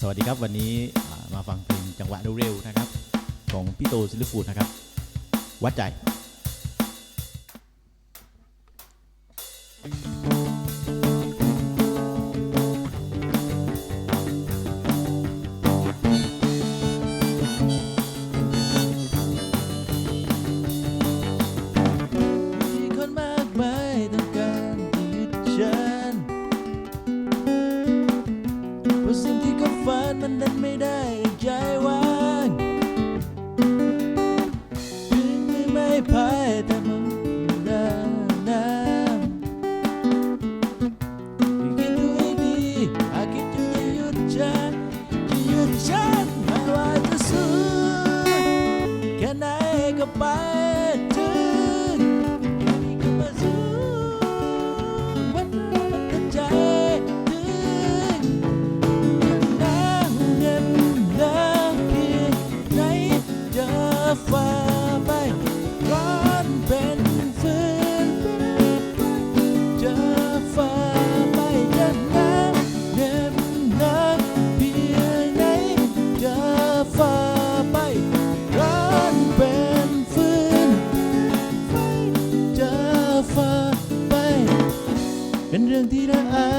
สวัสดีครับวันนี้มาฟังเพลงจังหวะเร็วๆนะครับ ของพี่โตซิลลิฟูดนะครับ วัดใจ ไม่พายแต่มันเดินน้ำคิดดูให้ดีหากคิดจะหยุดฉันจะหยุดฉันไม่ว่าจะสู้แค่ไหนก็ไป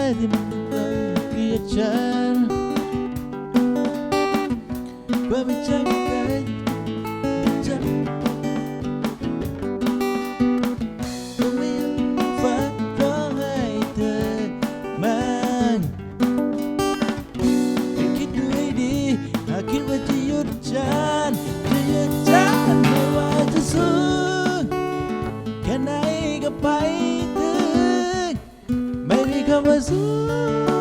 น่าอ chega mais um.